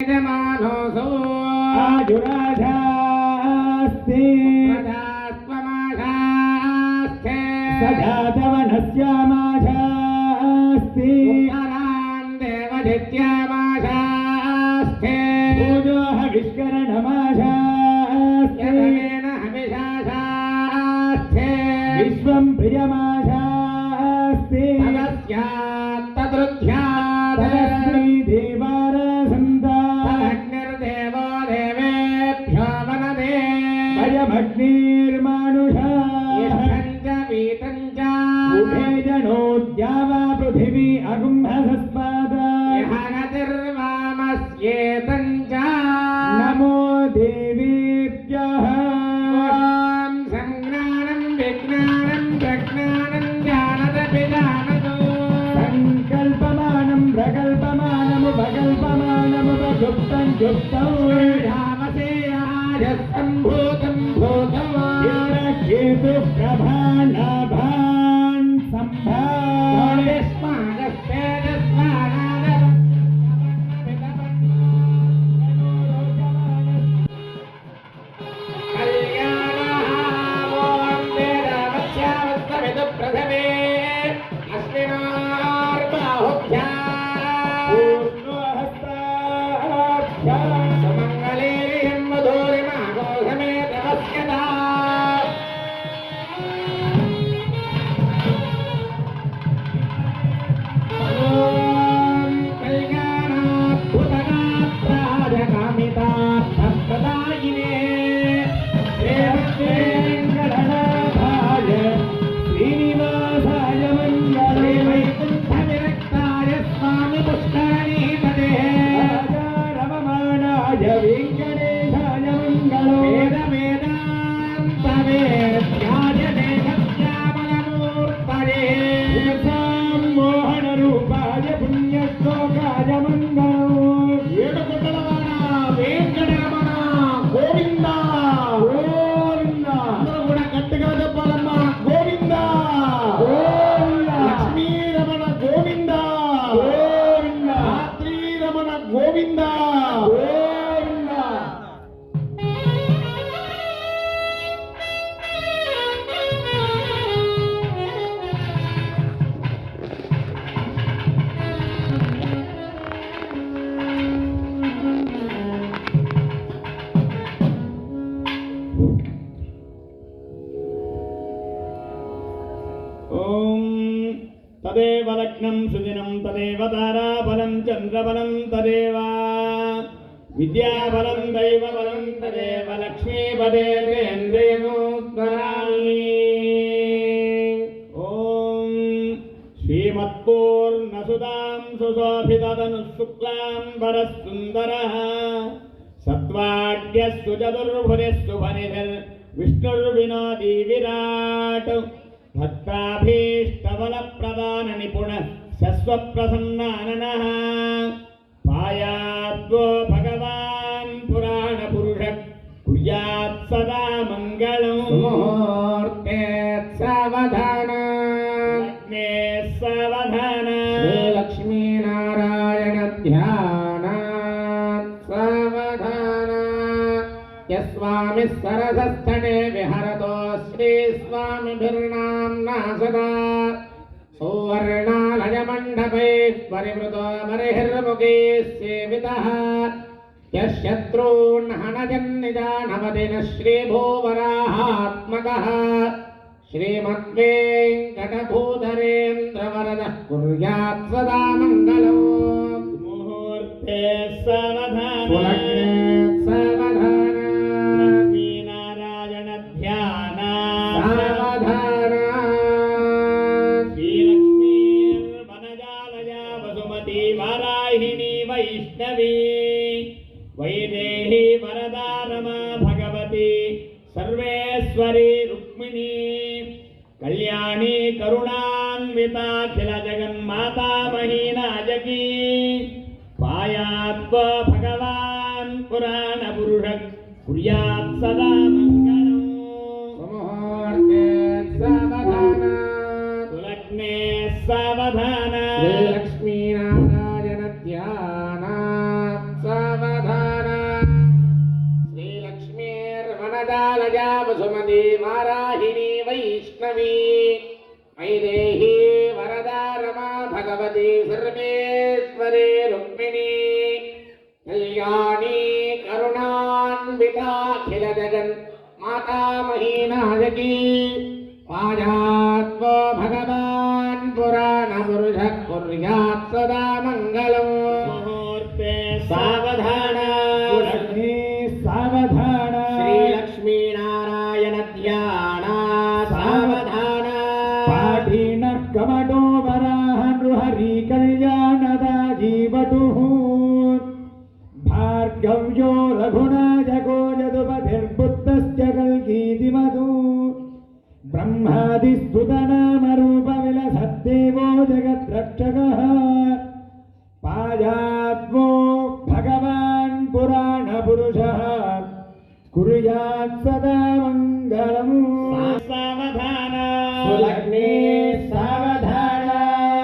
यजमानोऽसौ आयुराधास्ति त्वमाधास्ते सजातवनस्यामाधास्ति। उपरान् देवधित्यामाधास्ते पूजो हविष्करणमाधास्ते यजमेन हविषाधास्ते विश्वम् प्रियमाधास्ति సంకల్పమానం ప్రకల్పమానము భగల్పమానము ప్రగుప్తం గుప్తం శంభూ తదేవ తారాఫలం చంద్రఫలం తదేవ విద్యాఫలం దైవఫలం తదేవ లక్ష్మీపదే కేంద్రేణోస్మరామి ఓం శ్రీమత్పూర్ణసుదాం సుశోభితను శుక్లాం వరసుందర సద్వాగ్యస్సు చతుర్భురి భగవా మరిమృతో మరిహిర్ముఖీ సేవిత యశత్రూన్హనజన్నిజానవతి శ్రీభూవరాహాత్మక శ్రీమద్వేంకటభూధరేంద్రవరద కుర్యాత్ సదా మంగళం ముహూర్తే సవధాన సదా మంగళం. సుముహూర్తే సవధాన. సులగ్నే సవధాన. లక్ష్మీనారాయణ ధ్యాన సవధాన శ్రీలక్ష్మీర్వనదాలయా भगवती सर्वेश्वरे रुक्मिणी జగన్ మాతామహీనాయకీ పాజాత్మో భగవాన్ పురాణ పురుష కుర్యాత్ సదా మంగళం ముహూర్తే సావధాన సావధాన శ్రీలక్ష్మీనారాయణ ధ్యాన సావధాన పాఠిన కమటో వరాహ నృహరి కళ్యాణదా జీవటు భార్గవ్యో లక్ష్మీ సావధాన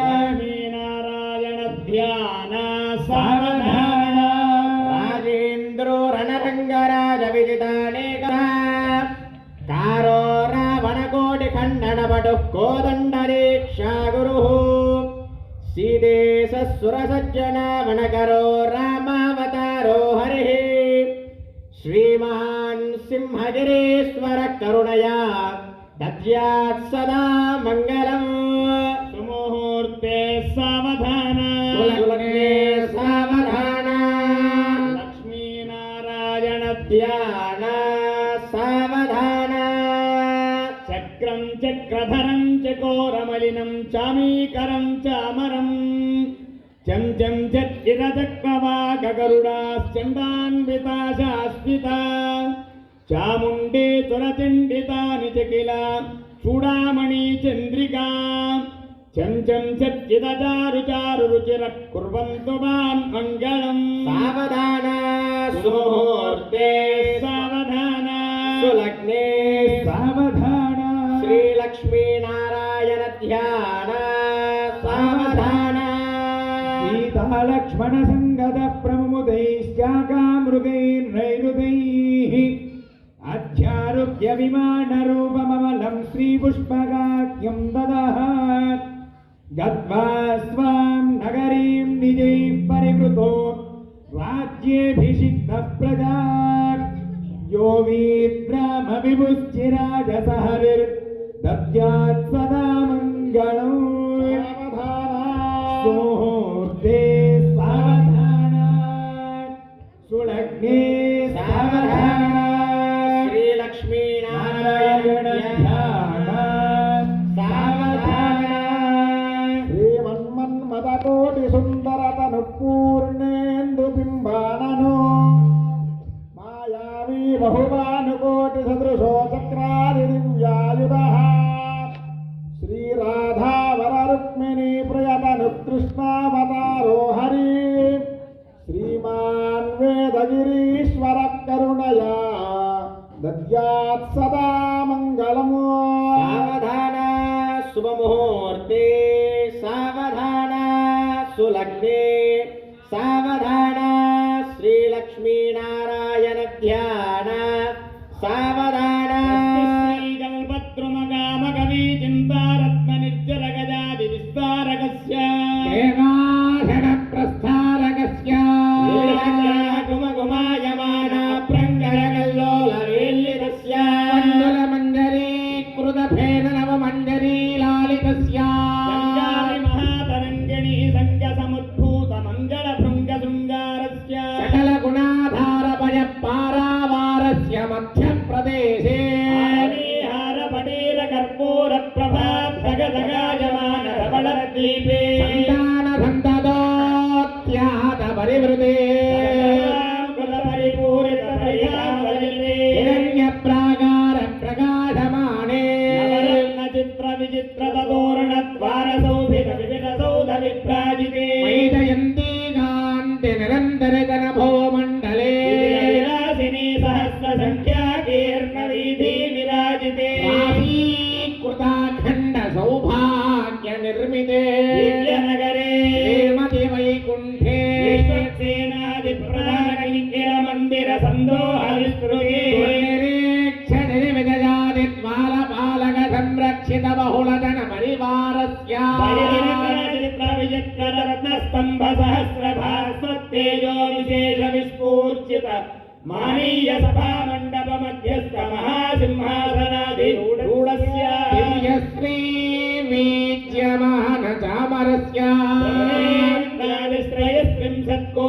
లక్ష్మీనారాయణ ధ్యాన సావధాన రాజేంద్రో రణరంగరాజ విజితానేక కారో రావణకోటి ఖండనపటు కోదండరీక్షా గురు సీదేశ సురసజ్జన రామావతారో హరి శ్రీమాన్ సింహగిరీశ్వర కరుణయా दद्यात् सदा मङ्गलम् सुमुहूर्ते सावधान कुलकुलगे सावधान लक्ष्मीनारायण ध्यान सावधान चक्रं चक्रधरं चकोरमलिनं चामीकरं चामरम् चं चं चक्किरचक्रवाकगरुडाश्चण्डान्विता शाश्विता చాముండే తురచండితాని చకిల చూడామణి చంద్రికా. చంచం సచ్చిదారు చారు రుచిర కుర్వంతు మాన్ మంగళం. సావధాన సుముహూర్తే సావధాన. సులగ్నే సావధాన. ధ్యాన సావధాన. సీతాలక్ష్మణ సంగత ప్రముదైశ్చాకా మృగైర్నైరుదైః విమాన రూపమమలం శ్రీపుష్పగాఖ్యం దదః గత్వా స్వాం నగరీం నిజైః పరివృతో రాజ్యేభిషిక్తః ప్రజా బహుమానుకోటి సదృశో చక్రాది దివ్యాయుధ శ్రీరాధా వర రుక్మిణీ ప్రియతను కృష్ణావతారో హరి శ్రీమాన్ వేదగిరీశ్వర కరుణయా దద్యాత్ సదా మంగళము సావధాన శుభముహూర్తే సావధాన సులగ్నే సావధాన శ్రీలక్ష్మీ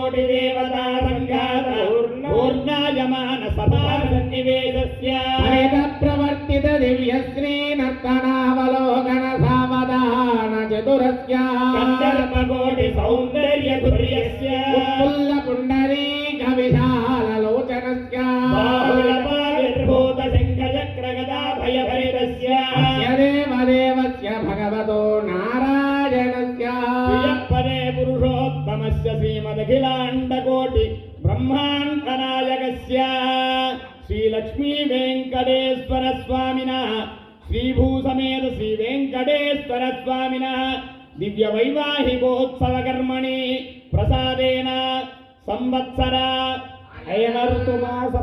కోటి దేవతా సంఘాత పూర్ణాయమాన సభా శ్రీమదఖిలాండకోటి బ్రహ్మాండనాయకస్య శ్రీలక్ష్మీ వెంకటేశ్వర స్వామినః శ్రీభూసమేత శ్రీ వెంకటేశ్వర స్వామిన దివ్య వైవాహికోత్సవ కర్మణి ప్రసాదేన సంవత్సర అయన ఋతుమాస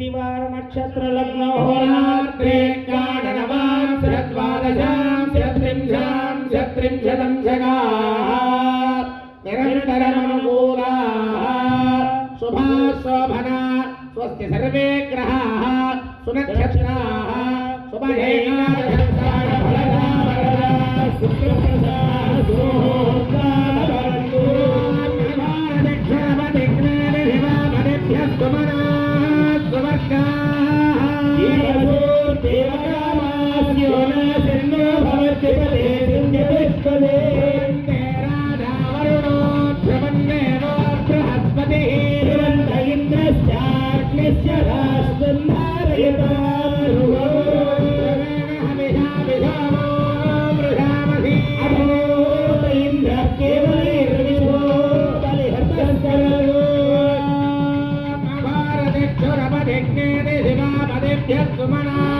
దివార నక్షత్ర లగ్న హోరాత్రే కాడనవాం కాడనవాంశద్వాదశాం శత్రింశాం శత్రింశతం స్వస్తి సర్వే यज्ञेन शिवा मदेभ्यः सुमना